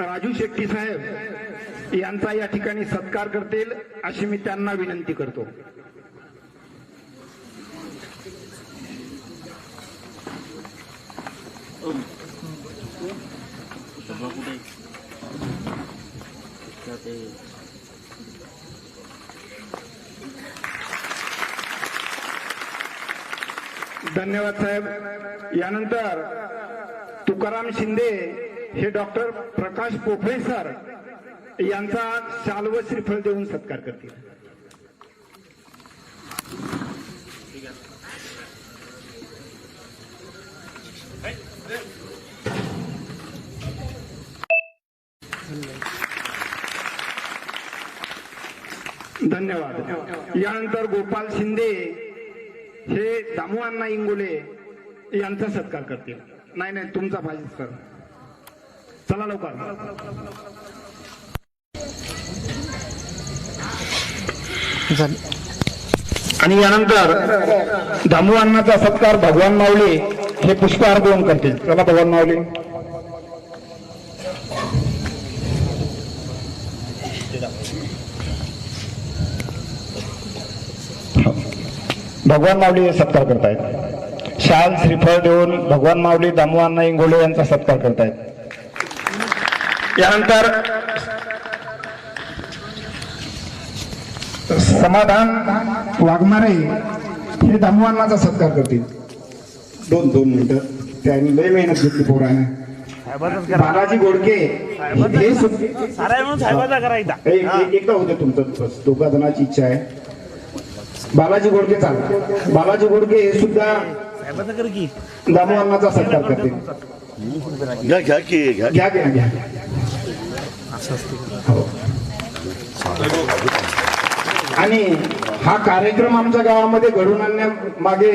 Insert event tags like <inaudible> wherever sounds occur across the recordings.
राजू शेट्टी साहेब यांचा या ठिकाणी सत्कार करतील अशी मी त्यांना विनंती करतो. धन्यवाद साहेब. यानंतर तुकाराम शिंदे हे डॉक्टर प्रकाश पोफळे सर यांचा शाल्व श्रीफळ देऊन सत्कार करतील. धन्यवाद. यानंतर गोपाल शिंदे हे दामू अण्णा इंगोले यांचा सत्कार करतील. नाही नाही तुमचा पाहिजे सर. चला लवकर. आणि यानंतर दामू अण्णाचा सत्कार भगवान माऊली हे पुष्पहार देऊन करतील. चला भगवान माऊली. भगवान माऊली हे सत्कार करतायत. शाल श्रीफळ देऊन भगवान माऊली दामू अण्णा इंगोले यांचा सत्कार करतायत. यानंतर समाधान वाघमारे हे दामू अण्णाचा सत्कार करतील. दोन दोन मिनिटं. त्यांनी लय मेहनत घेतली पोराने. बालाजी गोडके हे एकदा. होते तुमचं दोघा जणांची इच्छा आहे. बालाजी गोडके चाल. बालाजी गोडके हे सुद्धा साहेबाचा कर की. दामू अण्णाचा सत्कार करतील. घ्या घ्या की घ्या घ्या घ्या घ्या. आणि हा कार्यक्रम आमच्या गावामध्ये घडून आणण्यामागे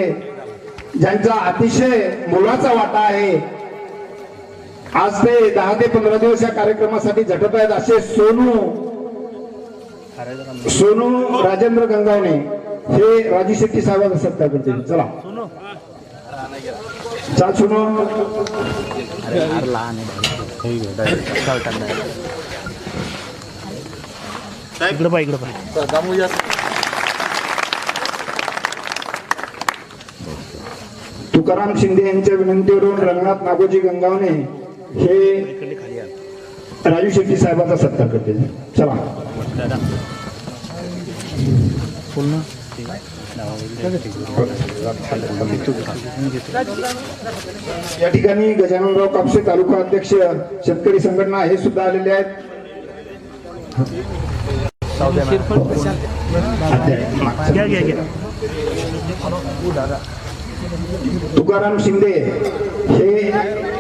ज्यांचा अतिशय मोलाचा वाटा आहे आज ते दहा ते पंधरा दिवस या कार्यक्रमासाठी झटत आहेत असे सोनू सोनू राजेंद्र गंगावणे हे राजू शेट्टी साहेबांचा सत्कार करतील चला. चाल सोनू. इकडे पाय इकडे पाय तुकाराम शिंदे यांच्या विनंतीवरून रंगनाथ नागोजी गंगावणे हे राजू शेट्टी साहेबांचा सत्कार करतील. चला. या ठिकाणी गजाननराव कापसे तालुका अध्यक्ष शेतकरी संघटना हे सुद्धा आलेले आहेत. घ्या घ्या घ्या. तुकाराम शिंदे हे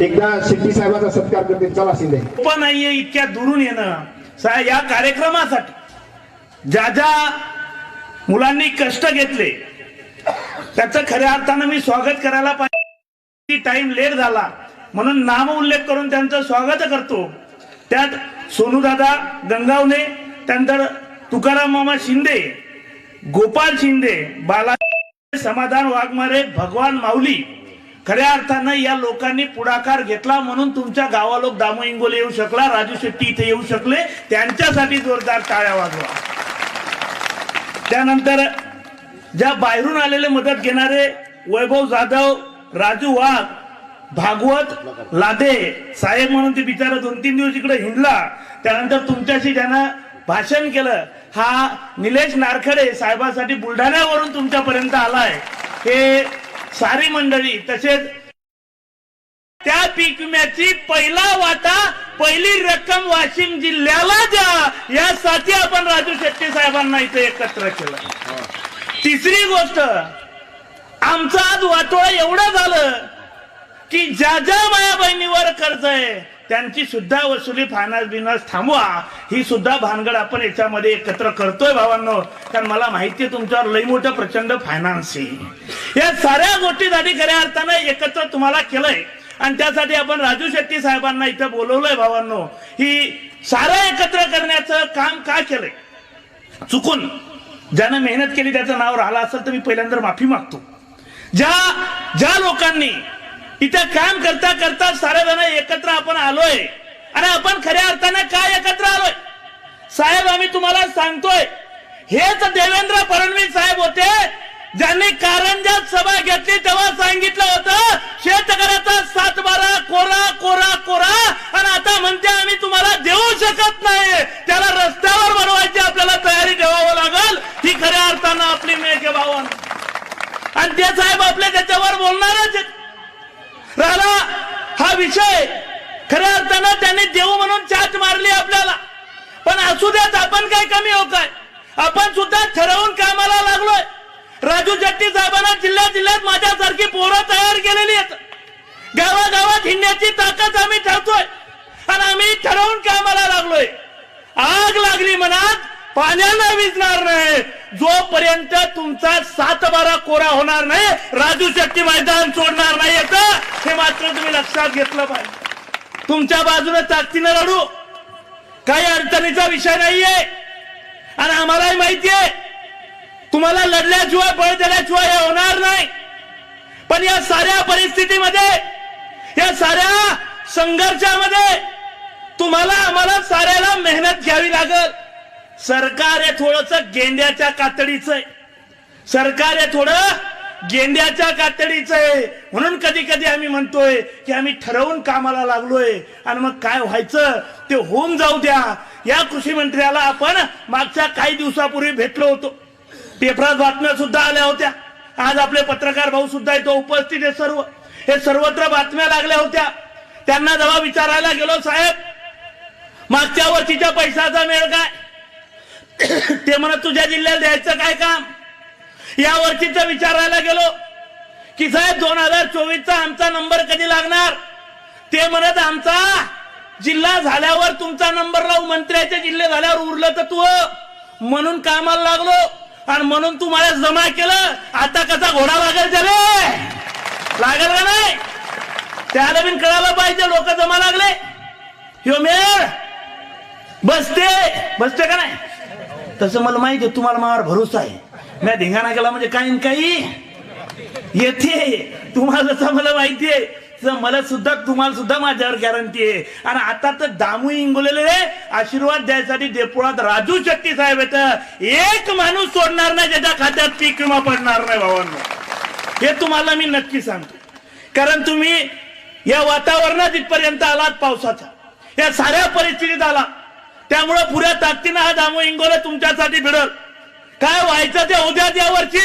एकदा शेट्टी साहेबांचा सत्कार करतील. चला शिंदे. सोपं नाहीये इतक्या दुरून येणं. सा- या कार्यक्रमासाठी ज्या ज्या मुलांनी कष्ट घेतले त्याचं खऱ्या अर्थानं मी स्वागत करायला पाहिजे. टाइम लेट झाला. म्हणून नाम उल्लेख करून त्यांचं स्वागत करतो. त्यात सोनूदादा गंगावणे त्यानंतर तुकाराम मामा शिंदे गोपाल शिंदे बाला समाधान वाघमारे भगवान माऊली खऱ्या अर्थानं या लोकांनी पुढाकार घेतला म्हणून तुमच्या गावालोक दामो इंगोले येऊ शकला राजू शेट्टी इथे येऊ शकले त्यांच्यासाठी जोरदार टाळ्या वाजवा. त्यानंतर ज्या बाहेरून आलेले मदत घेणारे वैभव जाधव राजू वाघ भागवत लादे साहेब म्हणून ते बिचारा दोन तीन दिवस इकडे हिंडला. त्यानंतर तुमच्याशी ज्यांना भाषण केलं. हा निलेश नारखडे साहेबासाठी बुलढाण्यावरून तुमच्यापर्यंत आलाय. हे सारी मंडळी तसेच त्या पीक विम्याची पहिला वाटा पहिली रक्कम वाशिम जिल्ह्याला द्या. यासाठी आपण राजू शेट्टी साहेबांना इथे एकत्र केलं. तिसरी गोष्ट आमचं आज वाटोळा एवढं झालं की ज्या ज्या माया बहिणीवर कर्ज आहे त्यांची सुद्धा वसुली फायनान्स बिनास थांबवा. ही सुद्धा भानगड आपण याच्यामध्ये एकत्र करतोय भावांनो. कारण मला माहिती आहे तुमच्यावर लई मोठं प्रचंड फायनान्स आहे. या साऱ्या गोष्टीसाठी खऱ्या अर्थानं एकत्र तुम्हाला केलंय. आणि त्यासाठी आपण राजू शेट्टी साहेबांना इथं बोलवलंय भावांनो. ही सारं एकत्र करण्याचं काम का केलंय? चुकून. ज्यानं मेहनत केली त्याचं नाव राहिलं असेल तर मी पहिल्यांदा माफी मागतो. ज्या ज्या लोकांनी इथं काम करता करता सारे जण एकत्र आपण आलोय. आणि आपण खऱ्या अर्थानं काय एकत्र आलोय? साहेब आम्ही तुम्हाला सांगतोय हेच देवेंद्र फडणवीस साहेब होते ज्यांनी कारंजात सभा घेतली तेव्हा सांगितलं होतं शेतकऱ्याचा सात बारा कोरा कोरा कोरा आणि आता म्हणते आम्ही तुम्हाला देऊ शकत नाही त्याला रस्त्यावर बनवायची आपल्याला तयारी ठेवावं लागल ही खऱ्या अर्थानं आपली मेघ भावन आणि ते साहेब आपले त्याच्यावर बोलणारच आहेत. राहिला हा विषय खऱ्या अर्थानं त्यांनी देऊ म्हणून चाच मारली आपल्याला पण असू द्यात आपण काय कमी हो काय? आपण सुद्धा ठरवून कामाला लागलोय. राजू जट्टी साहेबांना जिल्ह्यात जिल्ह्यात माझ्यासारखी पोरं तयार केलेली आहेत. गावागावात हिंडण्याची ताकद आम्ही ठरतोय आणि आम्ही ठरवून कामाला लागलोय. आग लागली मनात पाण्यानं विजणार नाही. जोपर्यंत तुमचा सात बारा कोरा होणार नाही राजू शेट्टी मैदान सोडणार नाही. याचं हे मात्र तुम्ही लक्षात घेतलं पाहिजे. तुमच्या बाजूने ताकदीनं लढू काही अडचणीचा विषय नाहीये. आणि आम्हालाही माहितीये तुम्हाला लढल्याशिवाय बळ दिल्याशिवाय हे होणार नाही. पण या साऱ्या परिस्थितीमध्ये या साऱ्या संघर्षामध्ये तुम्हाला आम्हाला साऱ्याला मेहनत घ्यावी लागल. सरकार हे थोडस गेंड्याच्या कातडीचं आहे. सरकार हे थोडं गेंड्याच्या कातडीचं आहे. म्हणून कधी कधी आम्ही म्हणतोय की आम्ही ठरवून कामाला लागलोय. आणि मग काय व्हायचं? ते होऊन जाऊ द्या. या कृषी मंत्र्याला आपण मागच्या काही दिवसापूर्वी भेटलो होतो. पेपरात बातम्या सुद्धा आल्या होत्या. आज आपले पत्रकार भाऊ सुद्धा इथं उपस्थित आहे सर्व. हे सर्वत्र बातम्या लागल्या होत्या. त्यांना जेव्हा विचारायला गेलो साहेब मागच्या वर्षीच्या पैशाचा मेळ काय? <coughs> ते म्हणत तुझ्या जिल्ह्यात द्यायचं काय काम? या वर्षीच विचारायला गेलो की साहेब दोन हजार चोवीसचा आमचा नंबर कधी लागणार? ते म्हणत आमचा जिल्हा झाल्यावर तुमचा नंबर लावू मंत्र्याचे जिल्हे झाल्यावर उरलं तर तू म्हणून कामाला लागलो आणि म्हणून तू मला जमा केलं. आता कसा घोडा लागेल त्याला? लागेल का नाही? त्याला बिन कळायला पाहिजे लोक जमा लागले. ह्यो मेळ बसते. बसते का नाही? तसं मला माहिती आहे तुम्हाला मावर भरोसा आहे. मी धिंगाणा केला म्हणजे काही काही? येते. तुम्हाला जसं मला माहितीये मला सुद्धा तुम्हाला सुद्धा माझ्यावर गॅरंटी आहे. आणि आता तर दामू इंगोलेले आशीर्वाद द्यायसाठी देपुळात राजू शक्ती साहेब येत एक माणूस सोडणार नाही ज्याच्या खात्यात पीक विमा पडणार नाही भावांना. हे तुम्हाला मी नक्की सांगतो. कारण तुम्ही या वातावरणात इथपर्यंत आलात पावसाचा या साऱ्या परिस्थितीत आला. त्यामुळे पुऱ्या ताकदीनं हा दामू इंगोले तुमच्यासाठी भिडल. काय व्हायचं ते उद्या त्या वर्षी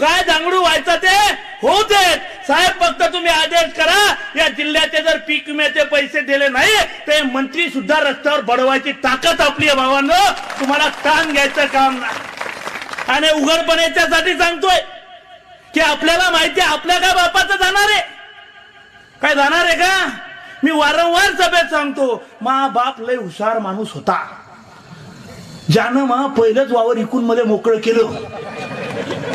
काय दांगडू व्हायचं ते होऊ देत. साहेब फक्त तुम्ही आदेश करा. या जिल्ह्याचे जर पीक विम्याचे पैसे दिले नाही ते मंत्री सुद्धा रस्त्यावर बडवायची ताकद आपली आहे भावांनो. तुम्हाला ताण घ्यायचं काम नाही. आणि उघडपणे याच्यासाठी सांगतोय की आपल्याला माहिती आहे आपल्या काय बापाचं जाणार आहे? काय जाणार आहे का? मी वारंवार सभेत सांगतो मा बाप लय हुशार माणूस होता. ज्यानं मा पहिलंच वावर इकून मध्ये मोकळं केलं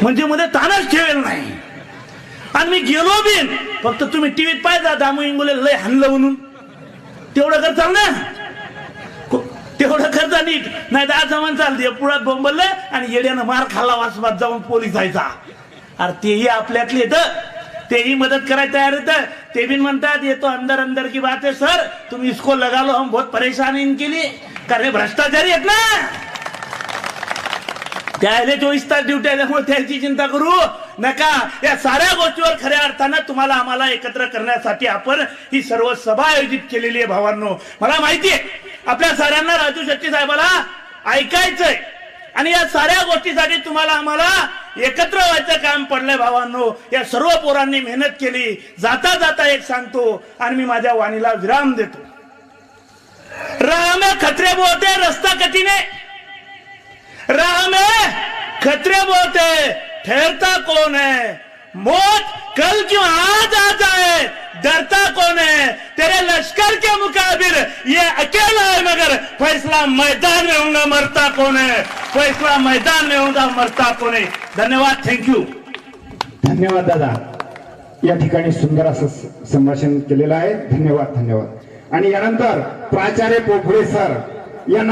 म्हणजे मध्ये तानच ठेवेल नाही. आणि मी गेलो बिन फक्त तुम्ही टीव्हीत पाहिजा दामू इंगोले लय हानलं म्हणून. तेवढं कर चाल ना. तेवढं करता नीट. नाही तर जमान चालते. पुढात बोंबललं आणि येड्यानं मार खाल्ला वासवात जाऊन पोलीस जायचा. अरे तेही आपल्यातले येत तेही मदत करायला तयार येत ते बिन म्हणतात येतो अंदर अंदर की बात आहे सर. तुम इसको लगा लो हम बहुत परेशान केली इनके लिए. कारण भ्रष्टाचारी आहेत ना. त्याला चोवीस तास ड्युटी आल्यामुळे त्यामुळे त्याची चिंता करू नका. या साऱ्या गोष्टीवर खऱ्या अर्थानं तुम्हाला आम्हाला एकत्र करण्यासाठी आपण ही सर्व सभा आयोजित केलेली आहे भावांनो. मला माहिती आहे आपल्या साऱ्यांना राजू शेट्टी साहेबाला ऐकायचंय. आणि या साऱ्या गोष्टीसाठी तुम्हाला आम्हाला एकत्र व्हायचं काम पडलंय भावांनो. या सर्व पोरांनी मेहनत केली. जाता जाता एक सांगतो आणि मी माझ्या वाणीला विराम देतो. राह राम खत्रे बोलते रस्ता कठीने राह में खतरे बहुत है ठहरता कौन है? मौत कल क्यों आज आ जाए डरता कौन है? तेरे लश्कर के मुकाबिल ये अकेला है मगर फैसला मैदान में होगा मरता कौन है? फैसला मैदान में होगा मरता कौन है? धन्यवाद थैंक यू धन्यवाद दादा. या ठिकाणी सुंदर असं संभाषण केलेलं आहे. धन्यवाद धन्यवाद. आणि यानंतर प्राचार्य पोफळे सर यांना